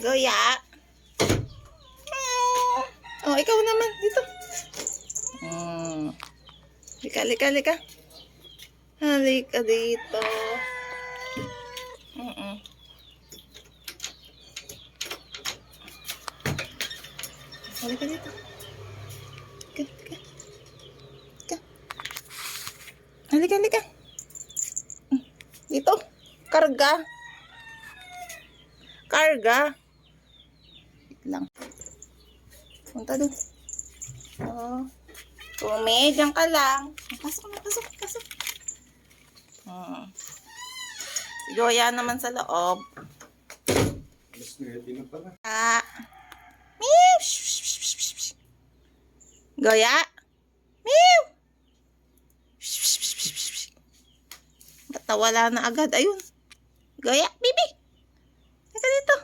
Goya. Oh, ikaw naman. Dito. Hmm. Lika, lika, lika. Halika dito. Mm-mm. Halika dito. Halika, halika. Halika. Halika. Mm. Dito. Karga. Karga. Wait lang. Punta dun. Oo. Tumi, dyan ka lang. Pasok na, pasok, pasok. Hmm. Si Goya naman sa loob. Mas ready na pala. Ah. Meow. Goya. Meow. Ba't nawala na agad? Ayun. Goya, bibi. Teka dito.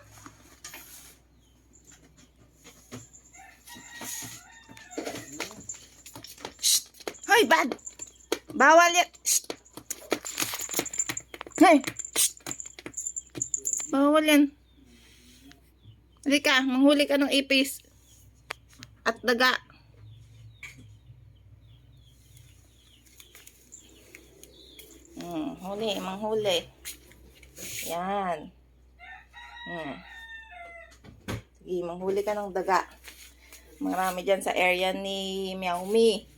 Shh. Hoy, bad. Bawal yan. Shh. Hoy. Shh. Bawal yan. Halika, manghuli ka ng ipis. At daga. Hmm, huli, manghuli. Yan. Hmm. Sige, manghuli ka ng daga. Marami dyan sa area ni Me.